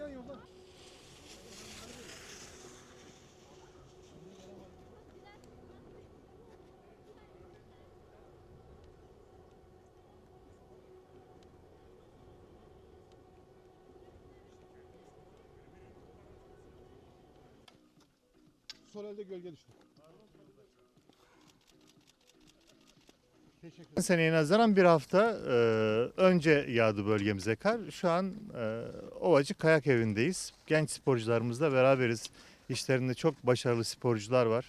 yan yolda. Sol elde gölge düştü. Teşekkür. Seneye nazaran bir hafta e, önce yağdı bölgemize kar. Şu an e, Ovacık Kayak Evi'ndeyiz. Genç sporcularımızla beraberiz. İşlerinde çok başarılı sporcular var.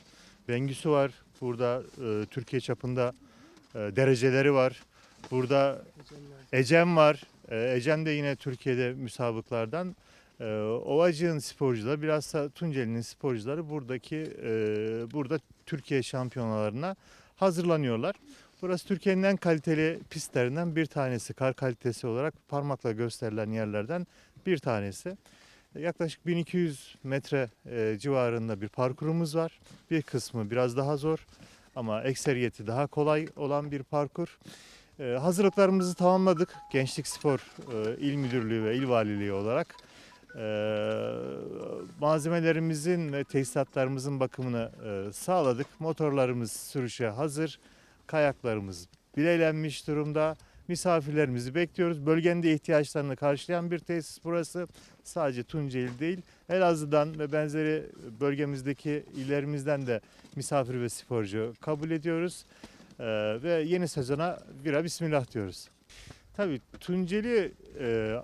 Bengüsü var. Burada e, Türkiye çapında e, dereceleri var. Burada Ecem var. E, Ecem de yine Türkiye'de müsabıklardan. E, Ovacık'ın sporcuları biraz da Tunceli'nin sporcuları buradaki e, burada Türkiye şampiyonalarına hazırlanıyorlar. Burası Türkiye'nin en kaliteli pistlerinden bir tanesi. Kar kalitesi olarak parmakla gösterilen yerlerden bir tanesi. Yaklaşık 1200 metre e, civarında bir parkurumuz var. Bir kısmı biraz daha zor ama ekseriyeti daha kolay olan bir parkur. E, hazırlıklarımızı tamamladık. Gençlik Spor e, İl Müdürlüğü ve İl Valiliği olarak. Malzemelerimizin ve tesisatlarımızın bakımını sağladık. Motorlarımız sürüşe hazır kayaklarımız bileylenmiş durumda. Misafirlerimizi bekliyoruz. Bölgenin de ihtiyaçlarını karşılayan bir tesis burası. Sadece Tunceli değil, Elazığ'dan ve benzeri bölgemizdeki illerimizden de misafir ve sporcu kabul ediyoruz. Ee, ve yeni sezona bira bismillah diyoruz. Tabii Tunceli e,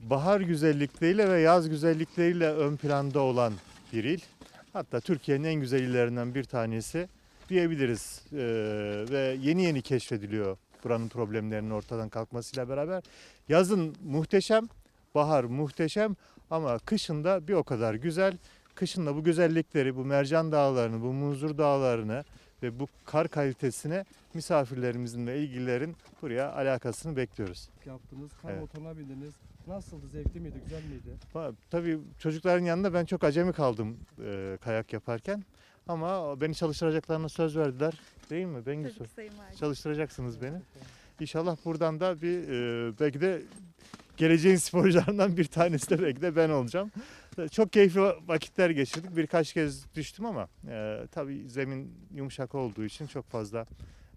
bahar güzellikleriyle ve yaz güzellikleriyle ön planda olan bir il. Hatta Türkiye'nin en güzel illerinden bir tanesi diyebiliriz. Ee, ve yeni yeni keşfediliyor buranın problemlerinin ortadan kalkmasıyla beraber. Yazın muhteşem, bahar muhteşem ama kışın da bir o kadar güzel. Kışın da bu güzellikleri, bu mercan dağlarını, bu muzur dağlarını ve bu kar kalitesine misafirlerimizin ve ilgililerin buraya alakasını bekliyoruz. yaptınız. Kar Evet. motoruna bindiniz. Nasıldı? Zevkli miydi? Güzel miydi? Tabii çocukların yanında ben çok acemi kaldım e, kayak yaparken. Ama beni çalıştıracaklarına söz verdiler. Değil mi Bengisu? Tabii Sayın Valim. Çalıştıracaksınız beni. İnşallah buradan da bir e, belki de geleceğin sporcularından bir tanesi de belki de ben olacağım. E, Çok keyifli vakitler geçirdik. Birkaç kez düştüm ama e, tabii zemin yumuşak olduğu için çok fazla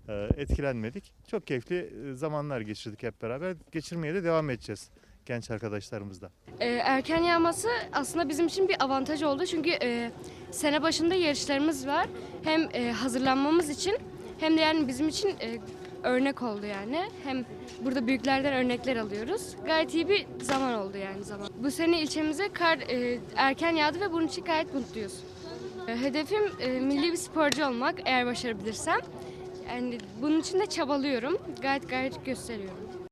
e, etkilenmedik. Çok keyifli e, zamanlar geçirdik hep beraber. Geçirmeye de devam edeceğiz genç arkadaşlarımızla. Ee, erken yağması aslında bizim için bir avantaj oldu çünkü e, sene başında yarışlarımız var. Hem e, hazırlanmamız için hem de yani bizim için e, örnek oldu yani. Hem burada büyüklerden örnekler alıyoruz. Gayet iyi bir zaman oldu yani zaman. Bu sene ilçemize kar e, erken yağdı ve bunun için gayet mutluyuz. E, hedefim e, milli bir sporcu olmak eğer başarabilirsem. Yani bunun için de çabalıyorum. Gayet gayet gösteriyorum.